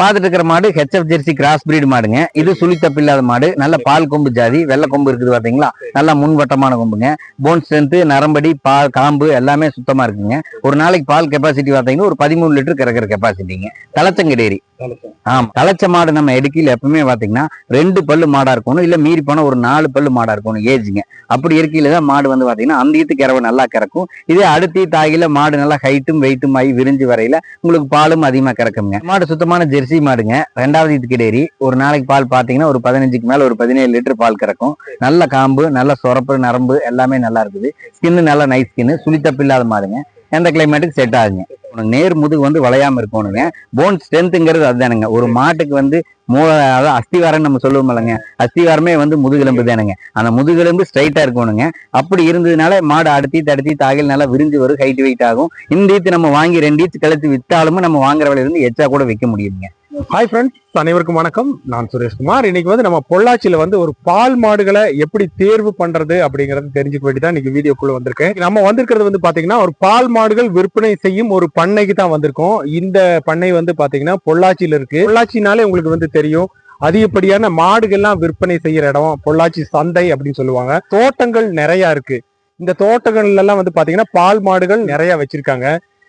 பார்த்துட்டு இருக்கிற மாடு ஹெச்எஃப் ஜெர்சி கிராஸ் பிரீடு மாடுங்க. இது சுழித்தப்பு இல்லாத மாடு. நல்ல பால் கொம்பு ஜாதி. வெள்ளை கொம்பு இருக்குது பாத்தீங்களா? நல்லா முன்வட்டமான கொம்புங்க. போன் ஸ்ட்ரென்த் நரம்படி பால் காம்பு எல்லாமே சுத்தமா இருக்குங்க. ஒரு நாளைக்கு பால் கெப்பாசிட்டி பார்த்தீங்கன்னா ஒரு பதிமூணு லிட்டர் கறக்கிற கெப்பாசிட்டிங்க தலச்சங்கடேரி. ஆமா. தலைச்ச மாடு நம்ம எடுக்கையில எப்பவுமே பாத்தீங்கன்னா ரெண்டு பல்லு மாடா இருக்கணும். இல்ல மீறி போனா ஒரு நாலு பல்லு மாடா இருக்கணும். ஏஜுங்க அப்படி இருக்கையில தான் மாடு வந்து பாத்தீங்கன்னா அந்த ஈத்து கறவை நல்லா கறக்கும். இதே அடுத்த தாகில மாடு நல்லா ஹைட்டும் வெயிட்டும் ஆகி விரிஞ்சு வரையில உங்களுக்கு பாலும் அதிகமா கறக்குங்க. மாடு சுத்தமான ஜெர்சி மாடுங்க. ரெண்டாவது ஈத்து கிடையாது ஒரு நாளைக்கு பால் பாத்தீங்கன்னா ஒரு பதினஞ்சுக்கு மேல ஒரு பதினேழு லிட்டர் பால் கறக்கும். நல்ல காம்பு நல்ல சொரப்பு நரம்பு எல்லாமே நல்லா இருக்குது. ஸ்கின்னு நல்லா நைஸ் ஸ்கின்னு சுழித்தப்பு இல்லாத மாடுங்க. எந்த கிளைமேட்டுக்கு செட் ஆகுங்க. உனக்கு நேர் முதுகு வந்து வளையாமல் இருக்கணுங்க. போன் ஸ்ட்ரென்த்துங்கிறது அதுதானுங்க. ஒரு மாட்டுக்கு வந்து மூல அதாவது அஸ்திவாரம்னு நம்ம சொல்லுவோம் இல்லைங்க. அஸ்திவாரமே வந்து முதுகெலும்பு தானுங்க. அந்த முதுகெலும்பு ஸ்ட்ரைட்டாக இருக்கணுங்க. அப்படி இருந்ததுனால மாடு அடுத்தி தடுத்தி தாகில் நல்லா விரிஞ்சு வரும் ஹைட் வெயிட் ஆகும். இந்த ஈத்து நம்ம வாங்கி ரெண்டு ஈத்து கழித்து வித்தாலும் நம்ம வாங்குற விலையிலேருந்து எச்சா கூட விற்க முடியுங்க ஹாய் ஃப்ரெண்ட்ஸ் அனைவருக்கும் வணக்கம். நான் சுரேஷ்குமார். இன்னைக்கு வந்து நம்ம பொள்ளாச்சியில வந்து ஒரு பால் மாடுகளை எப்படி தேர்வு பண்றது அப்படிங்கறது தெரிஞ்சுக்க வேண்டி தான் இன்னைக்கு வீடியோக்குள்ள வந்திருக்கேன். நம்ம வந்திருக்கிறது வந்து பாத்தீங்கன்னா ஒரு பால் மாடுகள் விற்பனை செய்யும் ஒரு பண்ணைக்கு தான் வந்திருக்கோம். இந்த பண்ணை வந்து பாத்தீங்கன்னா பொள்ளாச்சியில இருக்கு. பொள்ளாச்சினாலே உங்களுக்கு வந்து தெரியும். அதிகப்படியான மாடுகள்லாம் விற்பனை செய்யற இடம். பொள்ளாச்சி சந்தை அப்படின்னு சொல்லுவாங்க. தோட்டங்கள் நிறைய இருக்கு. இந்த தோட்டங்கள்ல எல்லாம் வந்து பாத்தீங்கன்னா பால் மாடுகள் நிறைய வச்சிருக்காங்க.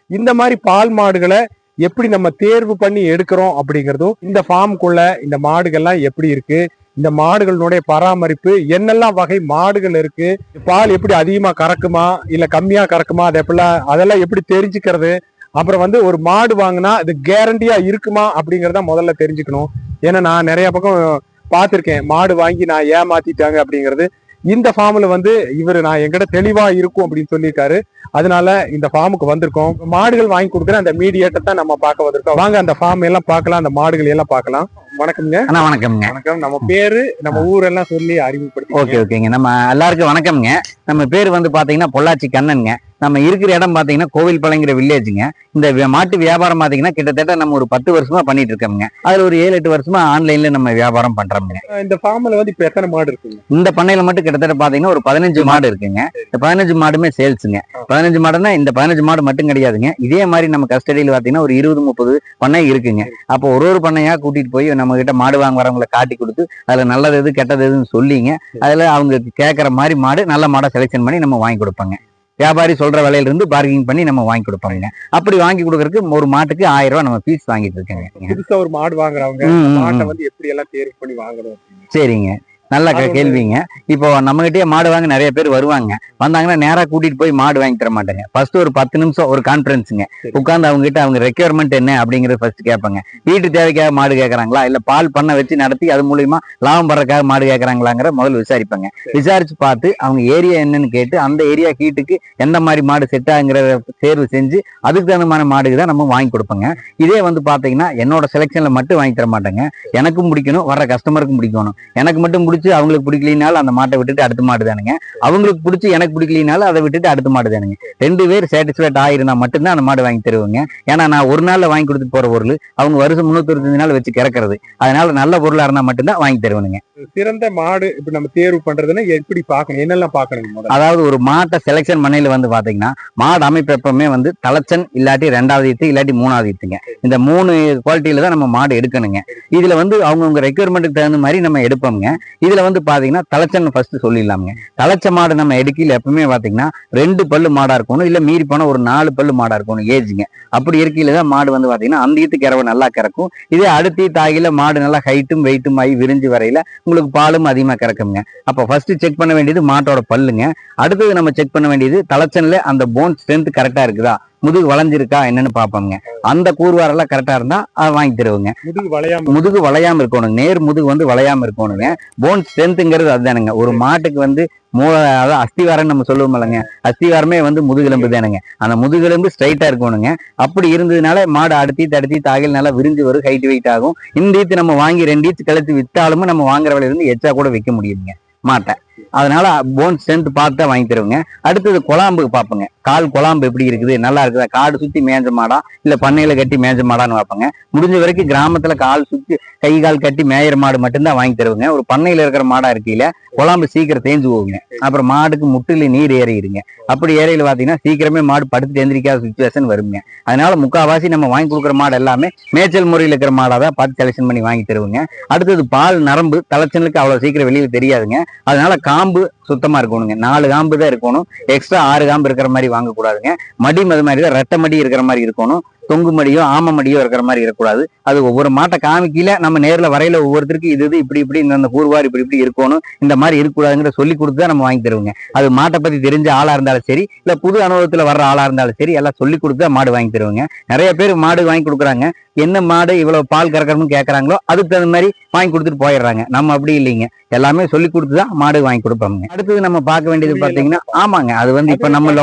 இந்த மாதிரி பால் மாடுகளை எப்படி நம்ம தேர்வு பண்ணி எடுக்கிறோம் அப்படிங்கறதும் இந்த ஃபார்முக்குள்ள இந்த மாடுகள்லாம் எப்படி இருக்கு? இந்த மாடுகளினுடைய பராமரிப்பு என்னெல்லாம் வகை மாடுகள் இருக்கு? பால் எப்படி அதிகமா கறக்குமா? இல்ல கம்மியா கறக்குமா? அது எப்படிலாம் அதெல்லாம் எப்படி தெரிஞ்சுக்கிறது? அப்புறம் வந்து ஒரு மாடு வாங்கினா அது கேரண்டியா இருக்குமா அப்படிங்கறத முதல்ல தெரிஞ்சுக்கணும். ஏன்னா நான் நிறைய பக்கம் பார்த்திருக்கேன். மாடு வாங்கி நான் ஏமாத்திட்டாங்க அப்படிங்கிறது. இந்த ஃபார்ம்ல வந்து இவர் நான் எங்கிட்ட தெளிவா இருக்கும் அப்படின்னு சொல்லியிருக்காரு. அதனால இந்த ஃபார்முக்கு வந்திருக்கோம். மாடுகள் வாங்கி கொடுக்குற அந்த மீடியேட்டை தான் நம்ம பார்க்க வந்திருக்கோம். வாங்க அந்த ஃபார்ம் எல்லாம் பார்க்கலாம் அந்த மாடுகள் எல்லாம் பார்க்கலாம். வணக்கம்ங்க. அண்ணா வணக்கம்ங்க. வணக்கம். நம்ம பேரு நம்ம ஊரெல்லாம் சொல்லி அறிமுகப்படுத்தி ஓகே ஓகேங்க. நம்ம எல்லாருக்கும் வணக்கம்ங்க. நம்ம பேர் வந்து பாத்தீங்கன்னா பொள்ளாச்சி கண்ணனுங்க. நம்ம இருக்கிற இடம் பாத்தீங்கன்னா கோவில் பழங்கிற வில்லேஜுங்க இந்த மாட்டு வியாபாரம் பாத்தீங்கன்னா கிட்டத்தட்ட நம்ம ஒரு பத்து வருஷமா பண்ணிட்டு இருக்கோம்ங்க. அதுல ஒரு ஏழு எட்டு வருஷமா ஆன்லைன்ல நம்ம வியாபாரம் பண்றோம்ங்க. இந்த ஃபார்ம்ல வந்து இப்ப எத்தனை மாடு இருக்குங்க? இந்த பண்ணையில மட்டும் கிட்டத்தட்ட பாத்தீங்கன்னா ஒரு பதினஞ்சு மாடு இருக்குங்க. இந்த பதினஞ்சு மாடுமே சேல்ஸுங்க. பதினஞ்சு மாடுன்னா இந்த பதினஞ்சு மாடு மட்டும் கிடையாதுங்க. இதே மாதிரி நம்ம கஸ்டடியில் பாத்தீங்கன்னா ஒரு இருபது முப்பது பண்ணை இருக்குங்க. அப்போ ஒரு ஒரு பண்ணையா கூட்டிட்டு போய் நம்ம கிட்ட மாடு வாங்க வரவங்களை காட்டி கொடுத்து அதுல நல்லது எது கெட்டது எதுன்னு சொல்லிங்க. அதுல அவங்க கேட்கற மாதிரி மாடு நல்ல மாடை செலெக்ஷன் பண்ணி நம்ம வாங்கி கொடுப்பாங்க. வியாபாரி சொல்ற விலையில இருந்து பார்கிங் பண்ணி நம்ம வாங்கி கொடுப்பாங்க. அப்படி வாங்கி கொடுக்கறதுக்கு ஒரு மாட்டுக்கு ஆயிரம் ரூபாய் நம்ம ஃபீஸ் வாங்கிட்டு இருக்கேங்க. புதுசா ஒரு மாடு வாங்குறவங்க மாட்டை. வந்து எப்படி எல்லாம் தேர்வு பண்ணி வாங்கணும் சரிங்க. நல்ல கேள்விங்க. இப்போ நம்ம கிட்டயே மாடு வாங்க நிறைய பேர் வருவாங்க. வந்தாங்கன்னா நேரா கூட்டிட்டு போய் மாடு வாங்கி தர மாட்டாங்க. ஃபர்ஸ்ட் ஒரு பத்து நிமிஷம் ஒரு கான்ஃபரன்ஸுங்க சரி. உட்கார்ந்து அவங்க கிட்ட அவங்க ரெக்யர்மெண்ட் என்ன அப்படிங்கறது ஃபர்ஸ்ட் கேட்பாங்க. வீட்டு தேவைக்காக மாடு கேட்கறாங்களா? இல்ல பால் பண்ண வச்சு நடத்தி அது மூலியமா லாபம் பண்றதுக்காக மாடு கேட்கறாங்களாங்கிற முதல்ல விசாரிப்பாங்க. விசாரிச்சு பார்த்து அவங்க ஏரியா என்னன்னு கேட்டு அந்த ஏரியா ஹீட்டுக்கு எந்த மாதிரி மாடு செட் ஆகுங்கிற தேர்வு செஞ்சு அதுக்கு தகுந்த மாதிரி மாடுக்கு தான் நம்ம வாங்கி கொடுப்போங்க. இதே வந்து பாத்தீங்கன்னா என்னோட செலெக்ஷன்ல மட்டும் வாங்கி தர மாட்டாங்க. எனக்கும் பிடிக்கணும் வர்ற கஸ்டமருக்கும் பிடிக்கணும். எனக்கு மட்டும் பிடிச்சி அவங்களுக்கு பிடிக்கலினாலும் அந்த மாட்டை விட்டுட்டு அடுத்த மாடு தானுங்க. அவங்களுக்கு பிடிச்சி எனக்கு பிடிக்கலினாலும் அதை விட்டுட்டு அடுத்த மாடு தானுங்க. ரெண்டு பேர் சாட்டிஸ்ஃபைட் ஆயிருந்தா மட்டும்தான் அந்த மாடு வாங்கி தருவாங்க. ஏன்னா நான் ஒரு நாளில் வாங்கி கொடுத்து போற பொருள் அவங்க வருஷம் முன்னூத்தி நாள் வச்சு கிறக்கிறது. அதனால நல்ல பொருளா இருந்தா மட்டும்தான் வாங்கி தருவனுங்க. சிறந்த மாடு இப்ப நம்ம தேர்வு பண்றதுன்னா எப்படி பார்க்கணும்? என்னெல்லாம் பார்க்கணும் அதாவது ஒரு மாட்டை செலெக்ஷன் பண்ணையில வந்து பாத்தீங்கன்னா மாடு அமைப்பு எப்பவுமே வந்து தலைச்சன் இல்லாட்டி ரெண்டாவது ஈத்து இல்லாட்டி மூணாவது ஈத்துங்க. இந்த மூணு குவாலிட்டியில தான் நம்ம மாடு எடுக்கணுங்க. இதுல வந்து அவங்கவுங்க ரெக்குயர்மெண்ட்டுக்கு தகுந்த மாதிரி நம்ம எடுப்போம்ங்க. இதுல வந்து பாத்தீங்கன்னா தலைச்சன் ஃபர்ஸ்ட் சொல்லிடலாமுங்க. தலைச்ச மாடு நம்ம எடுக்கையில எப்பவுமே பாத்தீங்கன்னா ரெண்டு பல்லு மாடா இருக்கணும் இல்ல மீறி போனா ஒரு நாலு பல்லு மாடா இருக்கணும் ஏஜுங்க. அப்படி இருக்கையில தான் மாடு வந்து பாத்தீங்கன்னா அந்த ஈத்து கிறவை நல்லா கறக்கும். இதே அடுத்த தாகில மாடு நல்லா ஹைட்டும் வெயிட்டும் ஆகி விரிஞ்சு வரையில உங்களுக்கு பாலும் அதிகமா கறக்குங்க. அப்போ ஃபர்ஸ்ட் செக் பண்ண வேண்டியது மாட்டோட பல்லுங்க. அடுத்தது நம்ம செக் பண்ண வேண்டியது தலைச்சனில் அந்த போன் ஸ்ட்ரென்த் கரெக்டா இருக்குதா? முதுகு வளைஞ்சிருக்கா என்னன்னு பாப்போங்க அந்த கூறுவாரெல்லாம் கரெக்டா இருந்தா அதை வாங்கி தருவோங்க. முதுகு வளையாம முதுகு வளையாம இருக்கணுங்க. நேர் முதுகு வந்து வளையாம இருக்கணுங்க. போன் ஸ்ட்ரென்த்ங்கிறது அதுதானுங்க. ஒரு மாட்டுக்கு வந்து மூல அதாவது அஸ்திவாரம் நம்ம சொல்லுவோம் இல்லைங்க அஸ்திவாரமே வந்து முதுகெலும்பு தானுங்க. அந்த முதுகெலும்பு ஸ்ட்ரைட்டா இருக்கணுங்க. அப்படி இருந்ததுனால மாடு அடுத்தி தடுத்தி தாகில் நல்லா விரிஞ்சு வரும் ஹைட் வெயிட் ஆகும். இந்த ஈத்து நம்ம வாங்கி ரெண்டு ஈத்து கழித்து வித்தாலும் நம்ம வாங்குற விலையில இருந்து எச்சா கூட விற்க முடியுங்க மாட்டை. அதனால போன் ஸ்ட்ரென்த் பார்த்து தான் வாங்கி தருவோங்க. அடுத்தது குழாம்புக்கு பார்ப்போங்க. கால் குழாம்பு எப்படி இருக்குது? நல்லா இருக்குதா? காடு சுத்தி மேஞ்ச மாடா? இல்ல பண்ணையில கட்டி மேஞ்ச மாடான்னு பார்ப்பேங்க. முடிஞ்ச வரைக்கும் கிராமத்துல கால் சுத்தி கை கால் கட்டி மேயிற மாடு மட்டும்தான் வாங்கி தருவோங்க. ஒரு பண்ணையில இருக்கிற மாடா இருக்கையில குழாம்பு சீக்கிரம் தேஞ்சு போகுங்க. அப்புறம் மாடுக்கு முட்டில் நீர் ஏறிடுங்க. அப்படி ஏறையில பாத்தீங்கன்னா சீக்கிரமே மாடு படுத்து எந்திரிக்காத சுச்சுவேஷன் வருங்க. அதனால முக்காவாசி நம்ம வாங்கி கொடுக்குற மாடு எல்லாமே மேய்ச்சல் முறையில் இருக்கிற மாடாக தான் பார்த்து செலெக்ஷன் பண்ணி வாங்கி தருவோங்க. அடுத்தது பால் நரம்பு தலைச்சனுக்கு அவ்வளவு சீக்கிரம் வெளியில் தெரியாதுங்க. அதனால காம்பு சுத்தமா இருக்கணுங்க. நாலு காம்பு தான் இருக்கணும். எக்ஸ்ட்ரா ஆறு காம்பு இருக்கிற மாதிரி வாங்கக்கூடாதுங்க. மடி அது மாதிரி தான் ரெட்டை மடி இருக்கிற மாதிரி இருக்கணும். தொங்கு மடியோ ஆம மடியோ இருக்கிற மாதிரி இருக்கக்கூடாது. அது ஒவ்வொரு மாட்டை காமிக்கல நம்ம நேரில் வரையில ஒவ்வொருத்தருக்கு இது இது இப்படி இப்படி இந்த கூறுவார் இப்படி இப்படி இருக்கணும். இந்த மாதிரி இருக்கக்கூடாதுங்கிற சொல்லி கொடுத்து தான் நம்ம வாங்கி தருவோங்க. அது மாட்டை பத்தி தெரிஞ்ச ஆளா இருந்தாலும் சரி இல்ல புது அனுபவத்துல வர்ற ஆளா இருந்தாலும் சரி எல்லாம் சொல்லி கொடுத்து தான் மாடு வாங்கி தருவோங்க. நிறைய பேர் மாடு வாங்கி கொடுக்குறாங்க. என்ன மாடு இவ்வளவு பால் கறக்கணும்னு கேக்குறாங்களோ அதுக்கு தகுந்த மாதிரி வாங்கி கொடுத்துட்டு போயிடுறாங்க. நம்ம அப்படி இல்லைங்க. எல்லாமே சொல்லி கொடுத்து தான் மாடு வாங்கி கொடுப்போங்க அடுத்தது நம்ம பார்க்க வேண்டியது பாத்தீங்கன்னா ஆமாங்க. அது வந்து இப்ப நம்ம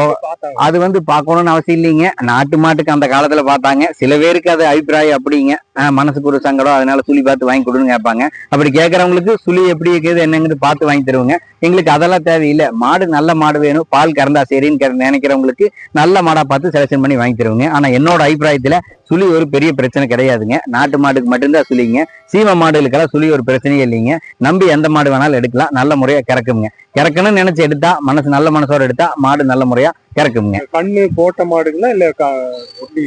அது வந்து பார்க்கணும்னு அவசியம் இல்லைங்க. நாட்டு மாட்டுக்கு அந்த காலத்துல பார்த்தாங்க. சில பேருக்கு அது அபிப்பிராயம் அப்படிங்க. மனசுக்கு ஒரு சங்கடம். அதனால சுழி பார்த்து வாங்கி கொடுன்னு கேட்பாங்க. அப்படி கேட்கறவங்களுக்கு சுழி எப்படி இருக்குது என்னங்கிறது பார்த்து வாங்கி தருவாங்க. எங்களுக்கு அதெல்லாம் தேவையில்லை. மாடு நல்ல மாடு வேணும். பால் கறந்தா சரின்னு நினைக்கிறவங்களுக்கு நல்ல மாடா பார்த்து செலக்ஷன் பண்ணி வாங்கி தருவாங்க. ஆனா என்னோட அபிப்பிராயத்துல சுழி ஒரு பெரிய பிரச்சனை கிடையாதுங்க. நாட்டு மாடுக்கு மட்டும்தான் சுழிங்க. சீம மாடுகளுக்கெல்லாம் சுழி ஒரு பிரச்சனையே இல்லைங்க. நம்பி எந்த மாடு வேணாலும் எடுக்கலாம். நல்ல முறையா கிறக்குங்க. கிறக்கணும்னு நினைச்சு எடுத்தா மனசு நல்ல மனசோட எடுத்தா மாடு நல்ல முறையா கிறக்குங்க. கண்ணு போட்ட மாடுங்களா இல்ல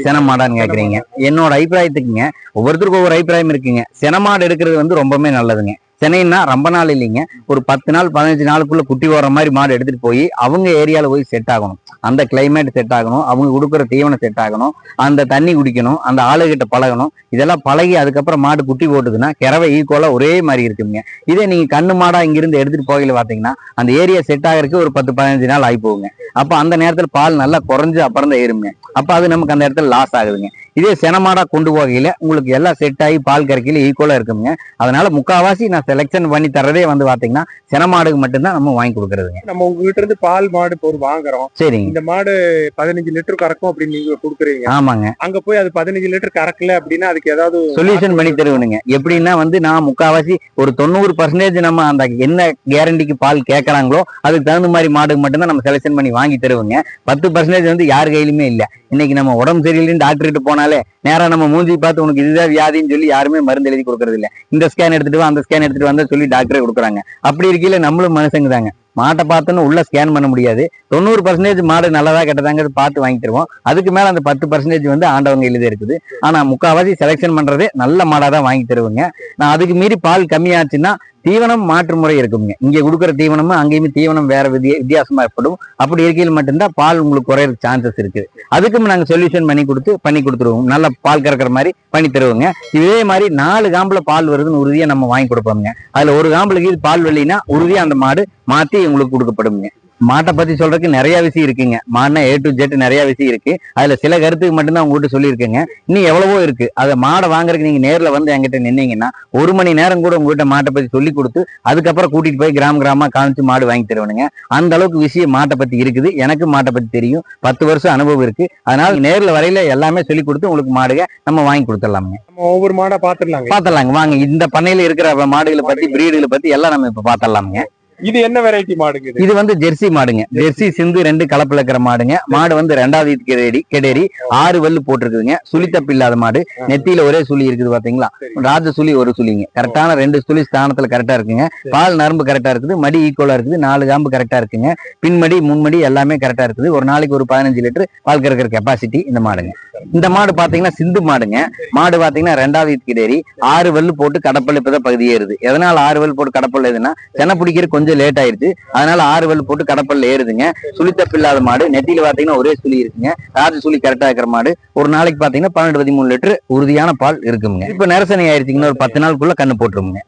சென மாடான்னு கேக்குறீங்க. என்னோட அபிப்பிராயத்துக்குங்க. ஒவ்வொருத்தருக்கும் ஒவ்வொரு அபிப்பிராயம் இருக்குங்க. சென மாடு எடுக்கிறது வந்து ரொம்பவே நல்லதுங்க. சென்னைன்னா ரொம்ப நாள் இல்லைங்க. ஒரு பத்து நாள் பதினஞ்சு நாளுக்குள்ள குட்டி வர மாதிரி மாடு எடுத்துட்டு போய் அவங்க ஏரியாவில் போய் செட் ஆகணும். அந்த கிளைமேட் செட் ஆகணும். அவங்க கொடுக்குற தீவனம் செட் ஆகணும். அந்த தண்ணி குடிக்கணும். அந்த ஆளுகிட்ட பழகணும். இதெல்லாம் பழகி அதுக்கப்புறம் மாடு குட்டி போட்டுதுன்னா கிரவை ஈக்குவலா ஒரே மாதிரி இருக்குங்க இதே நீங்க கண்ணு மாடா இங்கிருந்து எடுத்துட்டு போகல பாத்தீங்கன்னா அந்த ஏரியா செட் ஆகிறதுக்கு ஒரு பத்து பதினஞ்சு நாள் ஆகி போகுங்க அப்ப அந்த நேரத்துல பால் நல்லா குறைஞ்சு அப்புறம் தான் ஏறுங்க. அப்ப அது நமக்கு அந்த இடத்துல லாஸ் ஆகுதுங்க. இதே செனமாடா கொண்டு போகையில உங்களுக்கு எல்லாம் செட் ஆகி பால் கறக்கையில ஈக்குவலா இருக்குங்க. அதனால முக்காவாசி நான் செலெக்ஷன் பண்ணி தரதே வந்து பாத்தீங்கன்னா செனமாடுக்கு மட்டும்தான் நம்ம வாங்கி கொடுக்கறதுங்க. நம்ம உங்ககிட்ட இருந்து பால் மாடு இப்போ ஒரு வாங்குறோம். சரிங்க. இந்த மாடு பதினஞ்சு லிட்டர் கறக்கும் அப்படின்னு நீங்க கொடுக்குறீங்க. ஆமாங்க. அங்க போய் அது பதினஞ்சு லிட்டர் கறக்கல அப்படின்னா அதுக்கு ஏதாவது சொல்யூஷன் பண்ணி தருவனுங்க. எப்படின்னா வந்து நான் முக்காவாசி ஒரு தொண்ணூறு பர்சன்டேஜ் நம்ம அந்த என்ன கேரண்டிக்கு பால் கேட்கறாங்களோ அதுக்கு தகுந்த மாதிரி மாடுக்கு மட்டும்தான் நம்ம செலெக்ஷன் பண்ணி வாங்கி தருவோங்க. பத்து பர்சன்டேஜ் வந்து யார் கையிலுமே இல்ல. இன்னைக்கு நம்ம உடம்பு சரியில்லைன்னு டாக்டர் கிட்ட போனாலே நேரா நம்ம மூஞ்சி பார்த்து உனக்கு இதுதான் வியாதின்னு சொல்லி யாருமே மருந்து எழுதி கொடுக்கறது இல்லை இந்த ஸ்கேன் எடுத்துட்டு வா அந்த ஸ்கேன் எடுத்துட்டு வந்தா சொல்லி டாக்டரே கொடுக்குறாங்க. அப்படி இருக்கையில நம்மளும் மனுஷங்க தாங்க மாட்டை பார்த்தோன்னு உள்ள ஸ்கேன் பண்ண முடியாது. தொண்ணூறு பர்சன்டேஜ் மாடு நல்லதா கெட்டதாங்கிறது பார்த்து வாங்கி தருவோம். அதுக்கு மேலே அந்த பத்து பர்சன்டேஜ் வந்து ஆண்டவங்க எழுதி இருக்குது. ஆனால் முக்காவாசி செலெக்ஷன் பண்ணுறதே நல்ல மாடாக தான் வாங்கி தருவோங்க. நான் அதுக்கு மீறி பால் கம்மியாச்சுன்னா தீவனம் மாற்று முறை இருக்குங்க. இங்கே கொடுக்குற தீவனமும் அங்கேயுமே தீவனம் வேற வித்திய வித்தியாசமா ஏற்படும். அப்படி இருக்கையில் மட்டும்தான் பால் உங்களுக்கு குறையிற சான்சஸ் இருக்குது அதுக்கும் நாங்கள் சொல்யூஷன் பண்ணி கொடுத்து பண்ணி கொடுத்துருவோம். நல்ல பால் கறக்கிற மாதிரி பண்ணி தருவோங்க. இதே மாதிரி நாலு காம்பில் பால் வருதுன்னு உறுதியாக நம்ம வாங்கி கொடுப்போங்க அதில் ஒரு காம்பில் இது பால் வெளியினா உறுதியாக அந்த மாடு மாற்றி உங்களுக்கு கொடுக்கப்படுங்க மாட்டை பத்தி சொல்றதுக்கு நிறைய விஷயம் இருக்குங்க. மாடுனா ஏ டு ஜெட் நிறைய விஷயம் இருக்கு. அதுல சில கருத்துக்கு மட்டும்தான் உங்ககிட்ட சொல்லியிருக்கேங்க. இன்னும் எவ்வளவோ இருக்கு. அதை மாடை வாங்குறதுக்கு நீங்க நேர்ல வந்து என்கிட்ட நின்னீங்கன்னா ஒரு மணி நேரம் கூட உங்ககிட்ட மாட்டை பத்தி சொல்லி கொடுத்து அதுக்கப்புறம் கூட்டிட்டு போய் கிராம கிராமமா காமிச்சு மாடு வாங்கி தருவனுங்க. அந்த அளவுக்கு விஷயம் மாட்டை பத்தி இருக்குது. எனக்கு மாட்டை பத்தி தெரியும். பத்து வருஷம் அனுபவம் இருக்கு. அதனால நேர்ல வரையில எல்லாமே சொல்லி கொடுத்து உங்களுக்கு மாடுக நம்ம வாங்கி கொடுத்துடலாமுங்க. ஒவ்வொரு மாடா பாத்துடலாங்க. பாத்திரலாங்க வாங்க. இந்த பண்ணையில இருக்கிற மாடுகளை பத்தி பிரீடுகளை பத்தி எல்லாம் நம்ம இப்ப பாத்திரலாமுங்க இது என்ன வெரைட்டி மாடுங்க இது? வந்து ஜெர்சி மாடுங்க. ஜெர்சி. சிந்து ரெண்டு கலப்புல இருக்கிற மாடுங்க மாடு வந்து ரெண்டாவது கெடேரி கெடேரி ஆறு வல்லு போட்டிருக்குதுங்க. சுழித்தப்பு இல்லாத மாடு. நெத்தியில ஒரே சுழி இருக்குது பாத்தீங்களா. ராஜ சுழி ஒரு சுழிங்க. கரெக்டான ரெண்டு சுழி ஸ்தானத்துல கரெக்டா இருக்குங்க. பால் நரம்பு கரெக்டா இருக்குது. மடி ஈக்குவலா இருக்குது. நாலு காம்பு கரெக்டா இருக்குங்க. பின்மடி முன்மடி எல்லாமே கரெக்டா இருக்குது. ஒரு நாளைக்கு ஒரு பதினஞ்சு லிட்டர் பால் கறக்கிற கெப்பாசிட்டி இந்த மாடுங்க. இந்த மாடு பாத்தீங்கன்னா சிந்து மாடுங்க. மாடு பாத்தீங்கன்னா ரெண்டாவது கெடேரி ஆறு வல்லு போட்டு கடப்பல் இப்பதான் பகுதி ஏறுது எதனால ஆறு வல்லு போட்டு கடப்பல் ஏறுதுன்னா சென்னை பிடிக்கிற கொஞ்சம் லேட் ஆயிருச்சு. அதனால ஆறு வல்லு போட்டு கடப்பல்ல ஏறுதுங்க. சுழித்தப்பு இல்லாத மாடு. நெத்தியில பாத்தீங்கன்னா ஒரே சுழி இருக்குங்க. ராஜ சுழி கரெக்டா இருக்கிற மாடு. ஒரு நாளைக்கு பாத்தீங்கன்னா பன்னெண்டு பதிமூணு லிட்டர் உறுதியான பால் இருக்குங்க. இப்ப நெரசனை ஆயிருச்சுங்கன்னா ஒரு பத்து நாளுக்குள்ள கண்ணு போட்டுருங்க.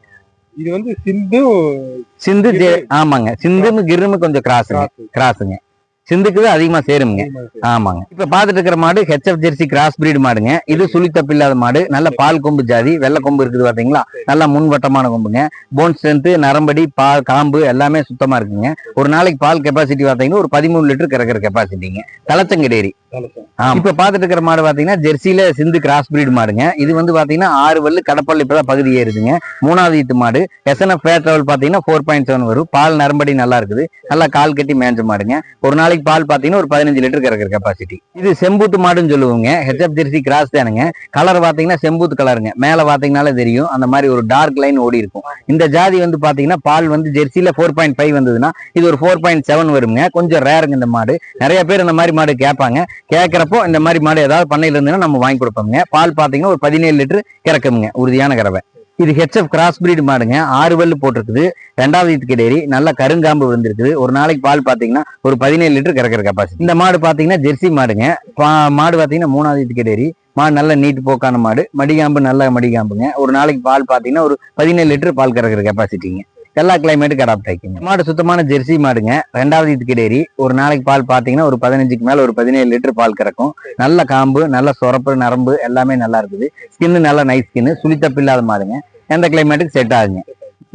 இது வந்து சிந்து சிந்து ஆமாங்க. சிந்துன்னு கிருமு கொஞ்சம் கிராஸுங்க. கிராஸுங்க. சிந்துக்கு தான் அதிகமா சேருங்க ஆமாங்க. இப்ப பாத்துட்டு இருக்கிற மாடு ஹெச்எஃப் ஜெர்சி கிராஸ் பிரீடு மாடுங்க. இது சுழித்தப்பு இல்லாத மாடு. நல்ல பால் கொம்பு ஜாதி வெள்ளை கொம்பு இருக்குது பாத்தீங்களா? நல்லா முன்வட்டமான கொம்புங்க. போன் ஸ்ட்ரென்த் நரம்படி பால் காம்பு எல்லாமே சுத்தமா இருக்குங்க. ஒரு நாளைக்கு பால் கெப்பாசிட்டி பாத்தீங்கன்னா ஒரு பதிமூணு லிட்டர் கறக்கிற கெப்பாசிட்டிங்க தலைச்சங்கடேரி. இப்ப பாத்துட்டு இருக்கிற மாடு பாத்தீங்கன்னா ஜெர்சியில சிந்து கிராஸ் பிரீட் மாடுங்க. இது வந்து பாத்தீங்கன்னா ஆறு வல்லு கடப்பல் இப்பதான் பகுதி ஏறுதுங்க. மூணாவது ஈத்து மாடு. எஸ்என்எஃப் ஃபேர் லெவல் பாத்தீங்கன்னா ஃபோர் பாயிண்ட் செவன் வரும். பால் நரம்படி நல்லா இருக்குது. நல்லா கால் கட்டி மேஞ்ச மாடுங்க. ஒரு நாளைக்கு பால் பாத்தீங்கன்னா ஒரு பதினஞ்சு லிட்டர் கறக்கிற கெப்பாசிட்டி இது செம்பூத்து மாடுன்னு சொல்லுவோங்க. ஹெச்எஃப் ஜெர்சி கிராஸ் தானுங்க. கலர் பாத்தீங்கன்னா செம்பூத்து கலருங்க மேல பாத்தீங்கன்னாலே தெரியும். அந்த மாதிரி ஒரு டார்க் லைன் ஓடி இருக்கும். இந்த ஜாதி வந்து பாத்தீங்கன்னா பால் வந்து ஜெர்சியில ஃபோர் பாயிண்ட் ஃபைவ் வந்ததுன்னா இது ஒரு ஃபோர் பாயிண்ட் செவன் வருங்க. கொஞ்சம் ரேருங்க இந்த மாடு. நிறைய பேர் இந்த மாதிரி மாடு கேட்பாங்க. கேட்குறப்போ இந்த மாதிரி மாடு ஏதாவது பண்ணையில் இருந்ததுன்னா நம்ம வாங்கி கொடுப்போம்ங்க. பால் பார்த்தீங்கன்னா ஒரு பதினேழு லிட்டர் கிறக்குமுங்க உறுதியான கறவை. இது ஹெச்எஃப் கிராஸ் பிரீடு மாடுங்க. ஆறு வல்லு போட்டிருக்குது. ரெண்டாவது இதுக்கு டேரி நல்ல கருங்காம்பு விழுந்திருக்குது. ஒரு நாளைக்கு பால் பார்த்தீங்கன்னா ஒரு பதினேழு லிட்டர் கறக்கிற கெப்பாசிட்டி இந்த மாடு பார்த்தீங்கன்னா ஜெர்சி மாடுங்க. பா- மாடு பார்த்தீங்கன்னா மூணாவது இதுக்கு டேரி மாடு நல்ல நீட்டு போக்கான மாடு. மடிகாம்பு நல்ல மடிகாம்புங்க. ஒரு நாளைக்கு பால் பார்த்தீங்கன்னா ஒரு பதினேழு லிட்டர் பால் கறக்கிற கெப்பாசிட்டிங்க எல்லா கிளைமேட்டுக்கு அடாப்ட் ஆகிக்குங்க மாடு சுத்தமான ஜெர்சி மாடுங்க. ரெண்டாவது இதுக்கு டேரி ஒரு நாளைக்கு பால் பாத்தீங்கன்னா ஒரு பதினஞ்சுக்கு மேல ஒரு பதினேழு லிட்டர் பால் கறக்கும். நல்ல காம்பு நல்ல சொரப்பு நரம்பு எல்லாமே நல்லா இருக்குது. ஸ்கின்னு நல்ல நைஸ் ஸ்கின்னு சுளித்தப்பு இல்லாத மாடுங்க. எந்த கிளைமேட்டுக்கு செட் ஆகுங்க.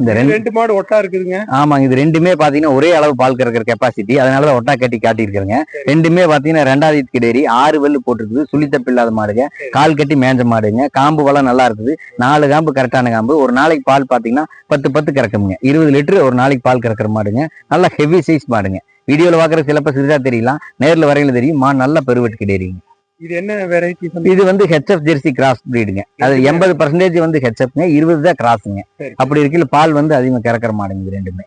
இந்த ரெண்டு மாடு ஒட்டா இருக்குதுங்க. ஆமாங்க இது ரெண்டுமே பாத்தீங்கன்னா ஒரே அளவு பால் கறக்கிற கெப்பாசிட்டி அதனாலதான் ஒட்டா கட்டி காட்டியிருக்கிறேங்க. ரெண்டுமே பாத்தீங்கன்னா ரெண்டாவது இதுக்கு டேரி ஆறு வெள்ளு போட்டிருக்குது. சுளித்தப்பு இல்லாத மாடுங்க. கால் கட்டி மேஞ்ச மாடுங்க. காம்பு வளம் நல்லா இருக்குது. நாலு காம்பு கரெக்டான காம்பு. ஒரு நாளைக்கு பால் பாத்தீங்கன்னா பத்து பத்து கறக்குமுங்க. இருபது லிட்டர் ஒரு நாளைக்கு பால் கறக்கிற மாடுங்க. நல்ல ஹெவி சைஸ் மாடுங்க. வீடியோல பாக்குற சிலப்ப சிறிதா தெரியலாம். நேர்ல வரையில தெரியும். மாடு நல்ல பெருவெட்டுக்கு டேரிங்க இது என்ன வெரைட்டி இது வந்து ஹெச்எஃப் ஜெர்சி கிராஸ் பிரீடுங்க அது எண்பது பர்சன்டேஜ் வந்து ஹெச்எஃப்ங்க இருபது தான் கிராஸுங்க அப்படி இருக்கையில பால் வந்து அதிகமா கறக்கிற மாடுங்க இது ரெண்டுமே.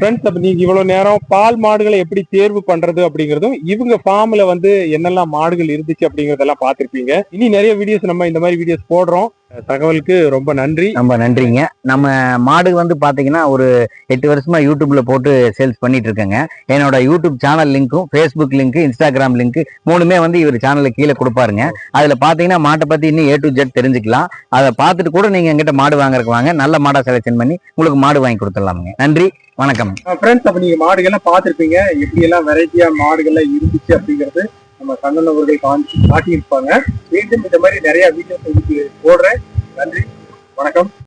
ஃப்ரெண்ட்ஸ் அப்ப நீங்க இவ்வளவு நேரம் பால் மாடுகளை எப்படி தேர்வு பண்றது அப்படிங்கறதும் இவங்க ஃபார்ம்ல வந்து என்னெல்லாம் மாடுகள் இருந்துச்சு அப்படிங்கறதெல்லாம் பார்த்துருப்பீங்க. இனி நிறைய வீடியோஸ் நம்ம இந்த மாதிரி வீடியோஸ் போடுறோம். தகவலுக்கு ரொம்ப நன்றி. ரொம்ப நன்றிங்க. நம்ம மாடு வந்து பாத்தீங்கன்னா ஒரு எட்டு வருஷமா யூடியூப்ல போட்டு சேல்ஸ் பண்ணிட்டு இருக்கேங்க. என்னோட யூடியூப் சேனல் லிங்க்கும் ஃபேஸ்புக் லிங்க் இன்ஸ்டாகிராம் லிங்க் மூணுமே வந்து இவர் சேனலுக்கு கீழே கொடுப்பாருங்க. அதுல பாத்தீங்கன்னா மாட்டை பத்தி இன்னும் ஏ டு ஜெட் தெரிஞ்சுக்கலாம். அதை பார்த்துட்டு கூட நீங்க எங்கிட்ட மாடு வாங்குறதுக்கு வாங்க. நல்ல மாடா செலெக்ஷன் பண்ணி உங்களுக்கு மாடு வாங்கி கொடுத்துடலாமுங்க. நன்றி. வணக்கம். ஃப்ரெண்ட்ஸ் அப்ப நீங்க மாடுகள்லாம் பார்த்திருப்பீங்க. எப்படி எல்லாம் வெரைட்டியா மாடுகள்லாம் இருந்துச்சு அப்படிங்கிறது நம்ம கண்ணன் அவர்கள் காமிச்சு காட்டியிருப்பாங்க. மீண்டும் இந்த மாதிரி நிறைய வீடியோஸ் உங்களுக்கு போடுறேன். நன்றி. வணக்கம்.